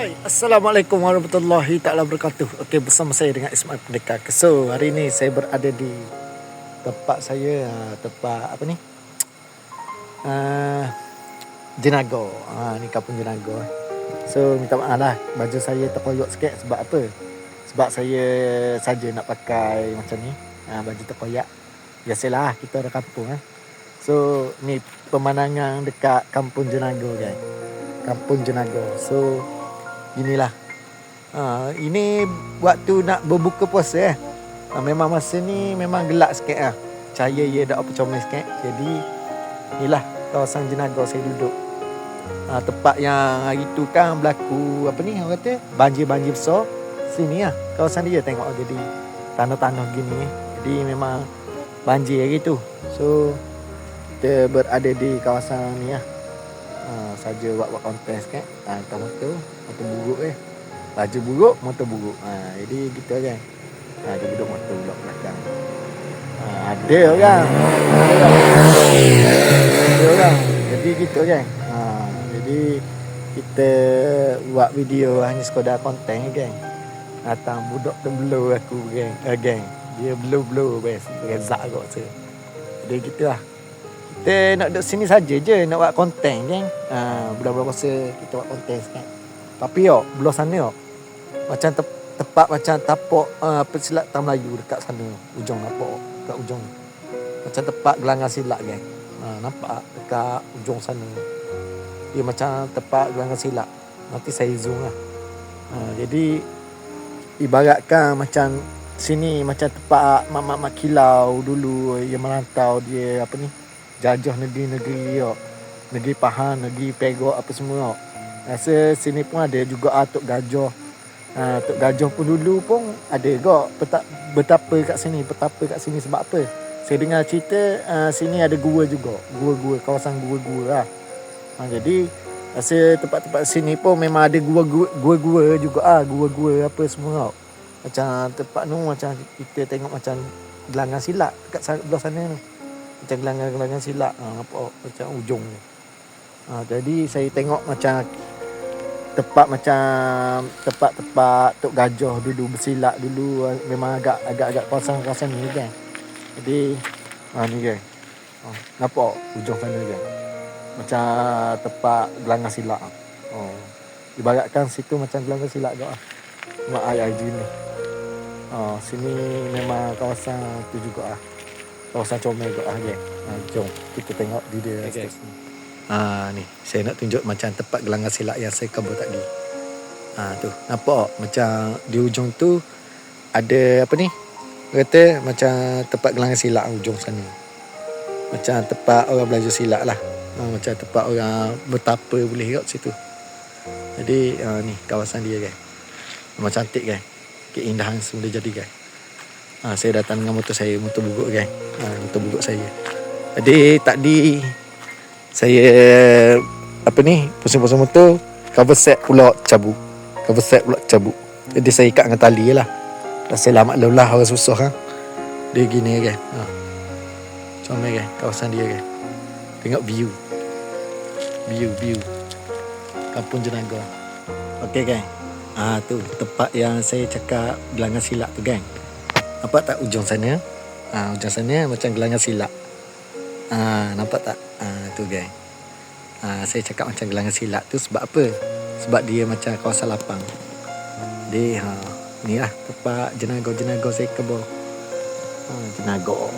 Hai, Assalamualaikum warahmatullahi taala wabarakatuh. Okey, bersama saya dengan Ismail Pendekar. So, hari ini saya berada di tempat saya, ah, tempat apa ni? Uh, Jenago. Ha, ni kampung Jenago. So, minta maaf lah. Baju saya terkoyok sikit sebab apa? Sebab saya saja nak pakai macam ni. Ha, baju terkoyak. Biasalah, kita orang kampung. Eh. So, ni pemandangan dekat kampung Jenago, guys. Kampung Jenago. So, inilah. Ha, ini waktu nak berbuka puasa eh. Ha, memang masa ni memang gelap sikit lah. Cahaya ia dah apa comel sikit. Jadi inilah kawasan Jenago saya duduk. Ha, tempat yang hari tu kan berlaku apa ni orang kata banjir-banjir besar. Sini lah kawasan dia tengok jadi tanah-tanah gini eh. Jadi memang banjir hari tu. So kita berada di kawasan ni lah. Ha, saja buat-buat kontes kan. Ha, hantar motor, motor buruk eh. Baju buruk, motor buruk. Ha, jadi gitu kan. Ha, dia duduk motor pula belakang. Ha, ada orang. Ada orang. Jadi gitu kan. Ha, jadi kita buat video hanya sekadar konten kan. Datang budak blow aku geng. Uh, geng. Dia blow-blow best. Rezak kot tu. Jadi gitu lah kita nak duduk sini saja je nak buat konten kan. Ha, budak-budak puasa kita buat konten kan. Tapi yo, belah sana yo. Macam te- tepat macam tapak uh, pesilat tam Melayu dekat sana ujung apa dekat ujung. Macam tepat gelanggang silat kan. Ha, nampak dekat ujung sana. Dia macam tepat gelanggang silat. Nanti saya zoom lah. Ha, jadi ibaratkan macam sini macam tempat mak-mak kilau dulu yang merantau dia apa ni jajah negeri-negeri yo. Negeri Pahang, negeri Pegok apa semua. Rasa sini pun ada juga Atuk Gajah. Ha, Atuk Gajah pun dulu pun ada juga Peta, betapa kat sini, betapa kat sini sebab apa? Saya dengar cerita uh, sini ada gua juga. Gua-gua, kawasan gua-gua lah. Jadi rasa tempat-tempat sini pun memang ada gua-gua juga ah, gua-gua apa semua. Macam tempat tu macam kita tengok macam gelangan silat dekat sebelah sana tu macam gelanggang-gelanggang silap ha, apa macam ujung ni. Ha, jadi saya tengok macam tempat macam tempat-tempat tok gajah dulu bersilap dulu memang agak agak-agak kawasan-kawasan ni kan. Jadi ha ni kan. Ha, nampak ujung sana kan. Macam tempat gelanggang silap. Oh. Ibaratkan situ macam gelanggang silap juga. Mak ayah ni. Oh, sini memang kawasan tu juga ah kawasan comel kot ah geng. Ha, jom kita tengok video okay. Ha ni, saya nak tunjuk macam tempat gelanggang silap yang saya kabur tadi. Ha tu, nampak macam di ujung tu ada apa ni? Kata macam tempat gelanggang silap ujung sana. Macam tempat orang belajar silap lah. Ha, macam tempat orang bertapa boleh kat situ. Jadi ha, ni kawasan dia kan. Memang cantik kan. Keindahan semula jadi kan. Ha, saya datang dengan motor saya, motor buguk kan. Ha, motor buguk saya. Jadi tadi saya apa ni, pusing-pusing motor, cover set pula cabut. Cover set pula cabut. Jadi saya ikat dengan tali lah. Dah selamat lelah orang susah kan. Dia gini kan. Ha. Comel kan kawasan dia kan. Tengok view. View, view. Kampung Jenaga. Okey kan. Ah ha, tu tempat yang saya cakap gelanggang silap tu kan. Nampak tak ujung sana? Ha, ujung sana macam gelanggang silap. Ha, nampak tak? Ha, tu geng. Ha, saya cakap macam gelanggang silap tu sebab apa? Sebab dia macam kawasan lapang. Dia, ha, ni lah tempat jenago-jenago saya kebor. Ha, jenago.